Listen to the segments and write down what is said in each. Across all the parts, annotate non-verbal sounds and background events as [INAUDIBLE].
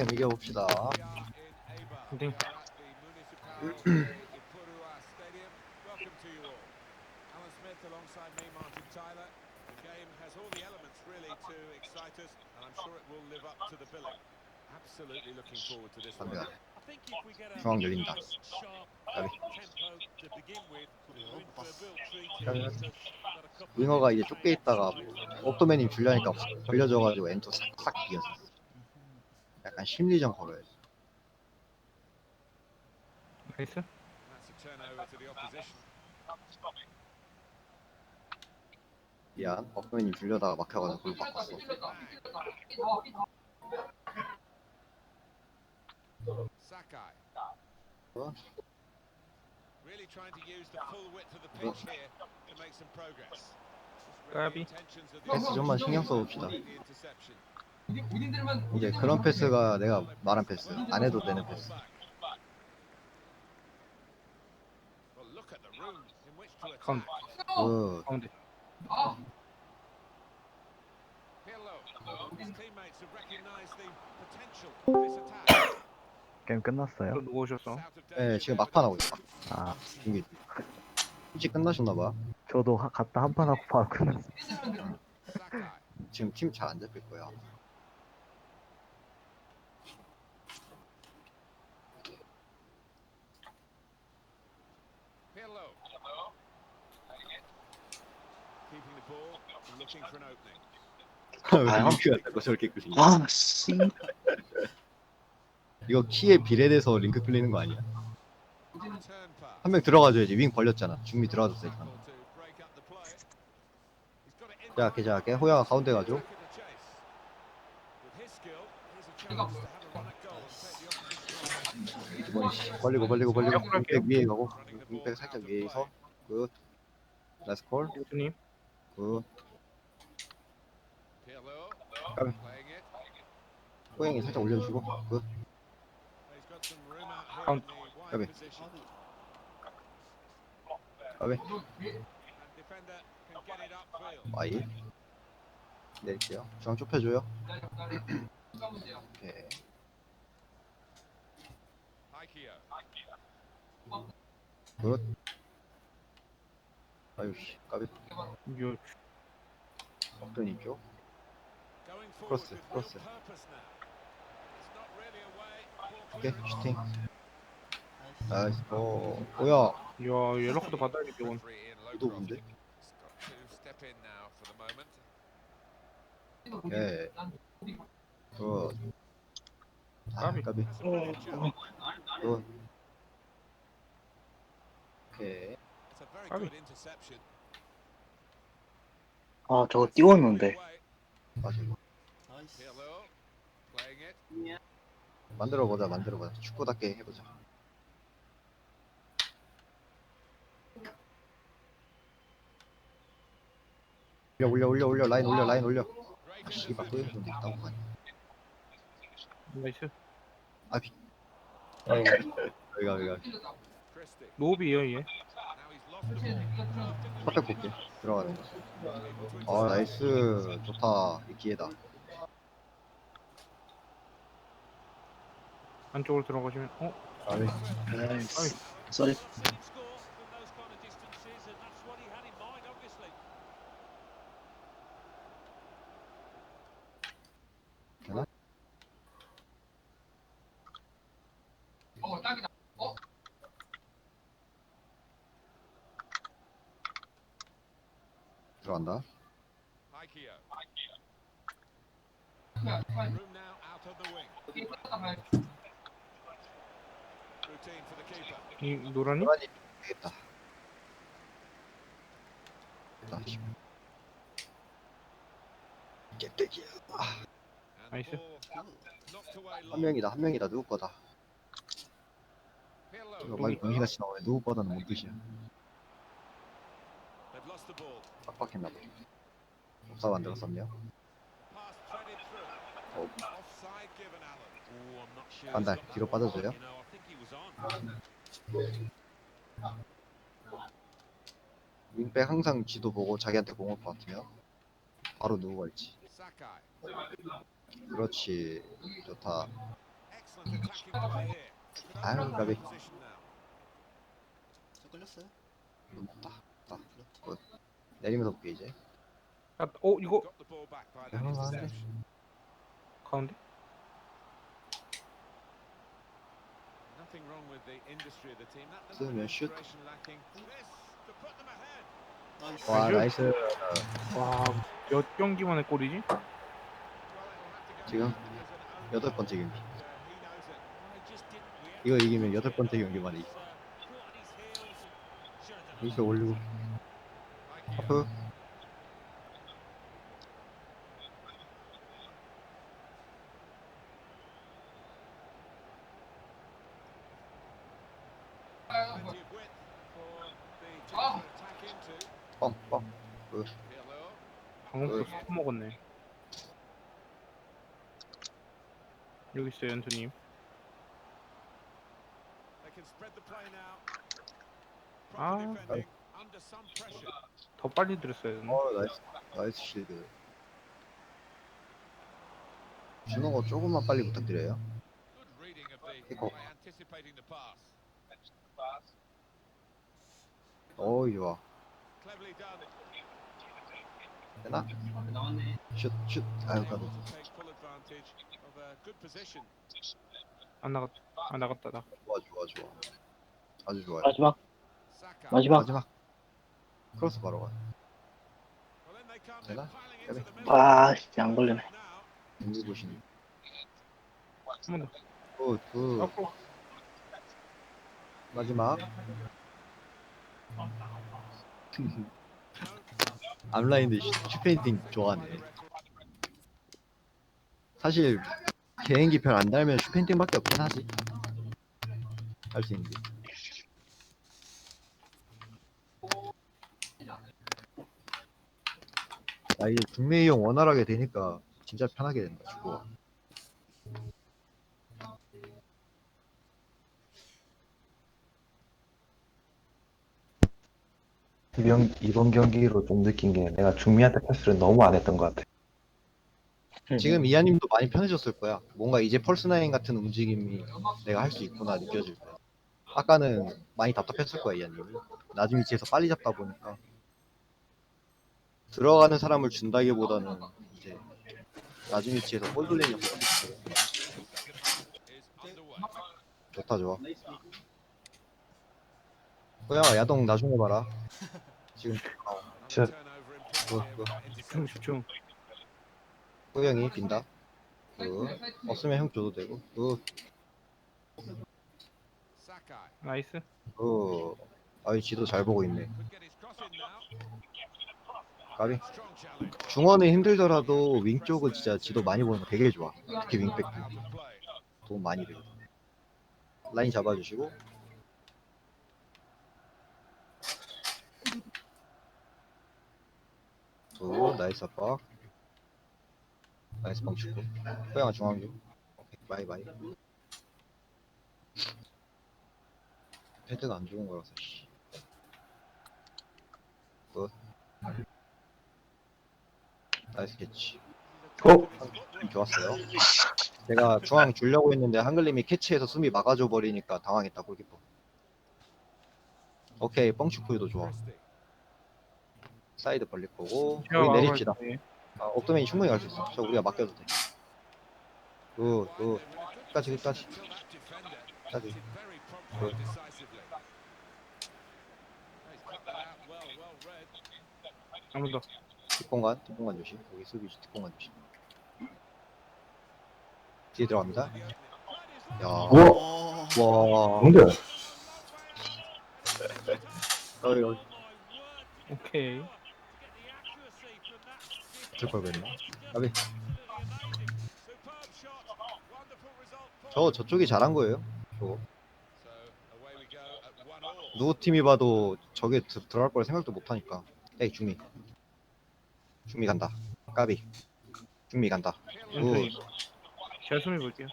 토트넘 이겨봅시다. 근데. 갑니다. 중앙 열린다. 가비. 윙어가 이제 쫓겨 있다가 옵도맨이 줄려니까 걸려져가지고 엔터 싹싹 비었어. 약간 심리전 걸어야지. 나이스. 미안. 옵도맨이 줄려다가 막혀가지고 골 바꿨어. Sakai. 어? Really trying to use the full width of the pitch here to make some progress. 까비. 패스 좀만 신경 써봅시다. The interception. 이제 그런 패스가 내가 말한 패스. 안 해도 되는 패스. 가운데 그. 게임 끝났어요? 또 누구 오셨어? It's out of 예, 지금. 막판 하고 있어. 아, 이게 일찍 끝나셨나봐. 저도 하- 갔다 한 판 하고 바로 끝났어요. 지금 팀 잘 안 잡힐 거야. 왜 저렇게 끌리냐? 아, 씨. 이거 키에 비례돼서 링크 끌리는 거 아니야? 한 명 들어가줘야지. 윙 벌렸잖아. it in 자, 걔 자, 걔 호야가 가운데 씨, 벌리고 벌리고 벌리고 윙백 위에 가고 윙백 살짝 위에서 굿. 라스 콜. 교수님 굿. Pirlo. Come. Playing it. 호영이 살짝 올려주고. 까비. Can get it upfield. 와이. 내릴게요. 중앙 좁혀줘요. 오케이. 굿. 아유 씨. 까비. 요 어떤 있죠? Away. Ball 오케이 슈팅. 나이스. 오. 뭐야? 야 옐로카드 받아야겠다 이건 the moment. 오케이. 굿. 아, 까비. 까비. 굿. 오케이. It's a very 까비. good interception. 아, 저거 띄웠는데. 맞아. Pirlo playing it. 만들어 보자, 만들어 보자. 축구답게 해보자. 올려, 올려, 올려, 올려, 라인 올려, 라인 올려. Great 아, 씨발, 또 interception. 이런데 있다고 하니. 나이스 여기가, 여기가. Christie. 노비에요 얘 Now he's lost the ball. 퍼펙 볼게. 들어가는 거. 아, 나이스. 좋다. 이 기회다. 안쪽으로 들어가시면 어? 아니, 나이스. 쏘리. 들어간다. Room now out of the wing. 이 노란이? 노란이 되겠다. 됐다. ball knocked away 한. 명이다, 한 명이다. 누구 거다. 이거. 막 병신같이 나오네. 누구 거다는 뭔 뜻이야. 빡빡했나 봐. 없사 만들었었냐? 어. Oh. 간다. got 뒤로. 빠져줘요. 윙백 항상 지도 보고 자기한테 공을 받으면 바로 누구 갈지. 그렇지. 좋다. 아유, 가비. 높다. 높다. 굿. 내리면서 볼게 이제. 아, 어 이거? 가운데? 쓰면 슛. 와 나이스. 와몇 경기 만에 골이지? 지금 여덟 번째 경기. 이거 이기면 여덟 번째 경기 만에. 이렇게 올리고. 하프. 뻥 뻥. 방금 또 어. 스톱 먹었네. 여기 있어요 연투님. 아. 더 빨리 들었어야 되나? 어 나이스 나이스 실드. 주는 거 조금만 빨리 부탁드려요. 이거. 어이 좋아. 되나? 슛 슛. 아유 가도. 안 나갔 안 나갔다 나. 좋아 좋아 좋아. 아주 좋아요. 마지막 마지막 마지막. 크로스 바로 가. 아 진짜 안 걸리네 누구 보시니? 한번 더. 굿 굿. 앞으로. 마지막. [LAUGHS] 앞라인들 슈페인팅 좋아하네. 사실 개인기 별 안 달면 슈페인팅밖에 없긴 하지. 할 수 있는 게. 아 이게 중매 이용 원활하게 되니까 진짜 편하게 된다 축구가. 이번, 이번 경기로 좀 느낀 게 내가 중미한테 패스를 너무 안 했던 것 같아. 지금 이하님도 많이 편해졌을 거야. 뭔가 이제 펄스나인 같은 움직임이 내가 할 수 있구나 느껴질 거야. 아까는 많이 답답했을 거야 이하님이. 낮은 위치에서 빨리 잡다 보니까 들어가는 사람을 준다기보다는 이제 낮은 위치에서 볼 돌리는 역할. 좋다 좋아. 호영아 야동 나중에 봐라. 지금 진짜 그, 그, 집중 집중. 호영이 빈다. 그 없으면 형 줘도 되고. 그, 나이스. 그 아이 지도 잘 보고 있네. 가비. 중원은 힘들더라도 윙 쪽은 진짜 지도 많이 보는 거 되게 좋아. 특히 윙백 도움 많이 되거든. 라인 잡아주시고. 또 나이스 압박. 나이스 뻥치고. 호영아 중앙 좀. 오케이 바이 바이. 헤드가 안 좋은 거라서 씨. 굿. 나이스 캐치. 어? 좋았어요. 제가 중앙 주려고 했는데 한글님이 캐치해서 수미 막아줘 버리니까 당황했다 골키퍼. 오케이 뻥축구도 좋아. 사이드 벌릴 거고 여기 내립시다. 막 아, 옥도맨이 충분히 갈 수 있어. 저 우리가 맡겨도 돼. 굿, 굿. 끝까지 끝까지. 끝까지. 굿. 한번 더. 뒷공간, 뒷공간 조심. 여기 수비 뒷공간 조심. 뒤에 들어갑니다. 야, 우와! 와, 뭔데? 어이, 어이, 오케이. 들걸 그랬나? 아비, 저 저쪽이 잘한 거예요. 저거. 누구 팀이 봐도 저게 드, 들어갈 걸 생각도 못 하니까. 에이, 중미. 중미 간다. 까비. 중미 간다. 연투님. 제가 숨이 볼게요.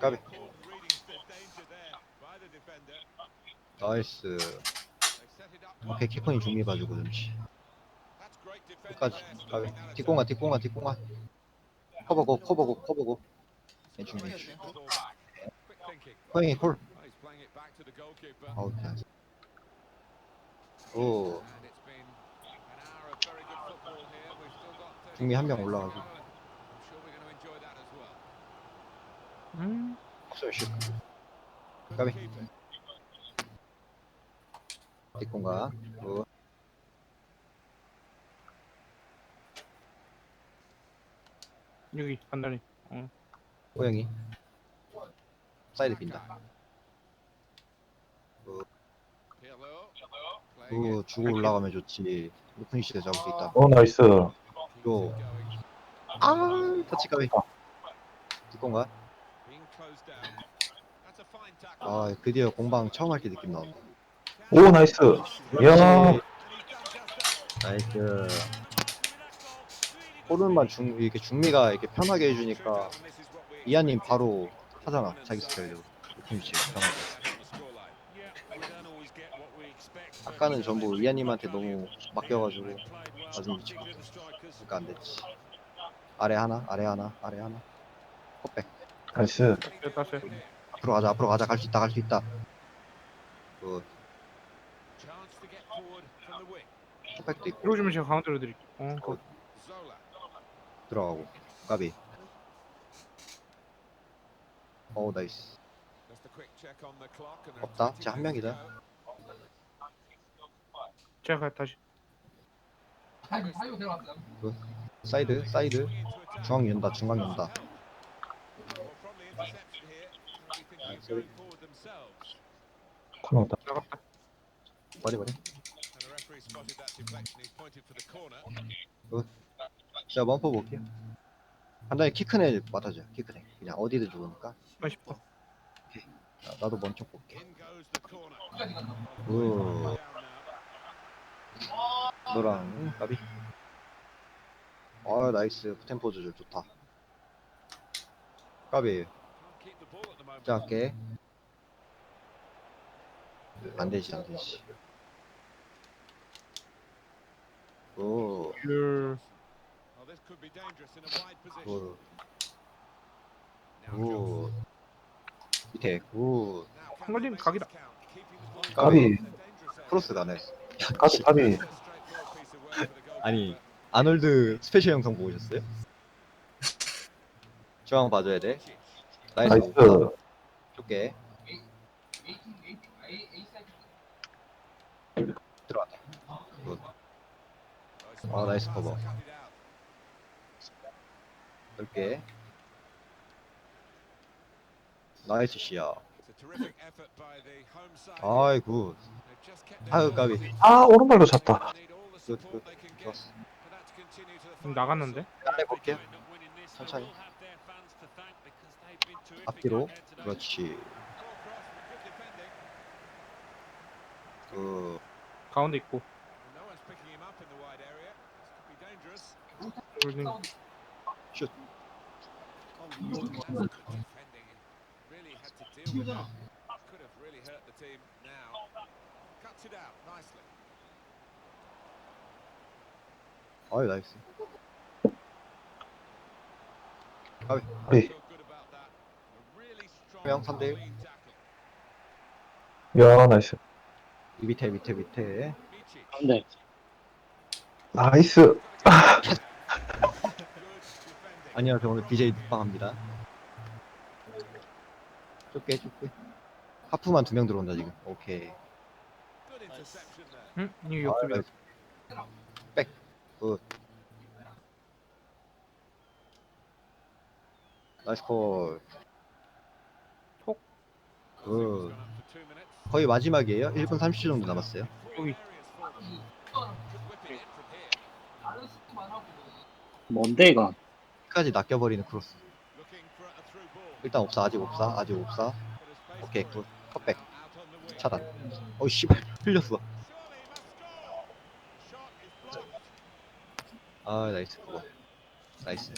까비. 나이스. 오케이, 키컨이 중미 봐주고 든지 끝까지. 까비. 뒷공간, 뒷공간, 뒷공간. 커버고, 커버고, 커버고. 네, 중미. 호영이 콜. Oh. 아우 그냥. 오. And it's been an hour of very good football here. We've still got 30 중미 한 명 올라가고. we're going to enjoy that as well. 음. 없어요 슛. Good Gabi. keeping. 뒷공간. 굿. 여기 간단히. 호영이. 사이드 빈다. Pirlo. Playing 그 it. 주고 올라가면 좋지. 높은 시대 잡을 수 있다. 오, 나이스. 요. Keeps it going. 아, a fine tackle. 아, 드디어 공방 처음 할 때 느낌 나온다. 오, 나이스. 이야. 나이스. 오른만 중 이렇게 중미가 이렇게 편하게 해주니까 이하님 바로 하잖아 자기 스타일로 위치 편하게. 아까는 전부 이하님한테 너무 맡겨가지고 낮은 위치. 그러니까 안 됐지. 아래 하나, 아래 하나, 아래 하나. 컵백. 나이스. 앞으로 가자, 앞으로 가자. 갈 수 있다, 갈 수 있다. 그. 컵백도 있고 들어오시면 제가 가운데로 드릴게요. 어, 거- Zola. 들어가고. 까비. 어우 나이스. Just a quick check on the clock and 없다. 쟤한 명이다. 제가 가- 다시. 사이드, 사이드. 중앙 연다, 중앙 연다. 코너다. 나갔다. 머리 머리. 제 가 멈퍼 볼게요. 간단히 키큰 애 맡아줘요. 키큰 애. 그냥 어디든 좋으니까. 맛있다. 자, 나도 먼저 볼게. 오. 노랑 까비. 아 나이스 템포 조절 좋다. 까비. 자 할게. 안 되지 안 되지. 오. 율. 굿. 굿. 밑에 굿. 한걸림 각이다. 까비. 크로스 가네. 까비, 까비. 아니 아놀드 스페셜 영상 보고 오셨어요? 중앙 봐줘야 돼. 나이스. 나이스. 줄게. 들어왔다. 굿. 아, 나이스 커버. 넓게. 나이스 시야. 아이 굿. 아유 까비. 아, 오른발로 찼다. 굿, 굿. 좋았어. 지금 나갔는데? 빨리 볼게요. 천천히. 앞뒤로. 그렇지. 그 가운데 있고. 홀딩. 아유 나이스. 일. clean tackle. 야, 나이스. 이 밑에 밑에 밑에. 가운데. 나이스. Defending. 안녕하세요 오늘 DJ 눕방합니다. 좁게 좁게. 하프만 두 명 들어온다 지금. 오케이. 응? 이거 아유, 역습이다. 나이스. 백. 굿. 나이스 콜. 톡. 굿. 거의 마지막이에요. 1분 30초 정도 남았어요. 여기. 뭔데 이건? 끝까지 낚여버리는 크로스. 일단 없어 아직 없어 아직 없어. 오케이 굿. wing. 차단. 어이 씨발 흘렸어. 아 나이스 그거. 나이스.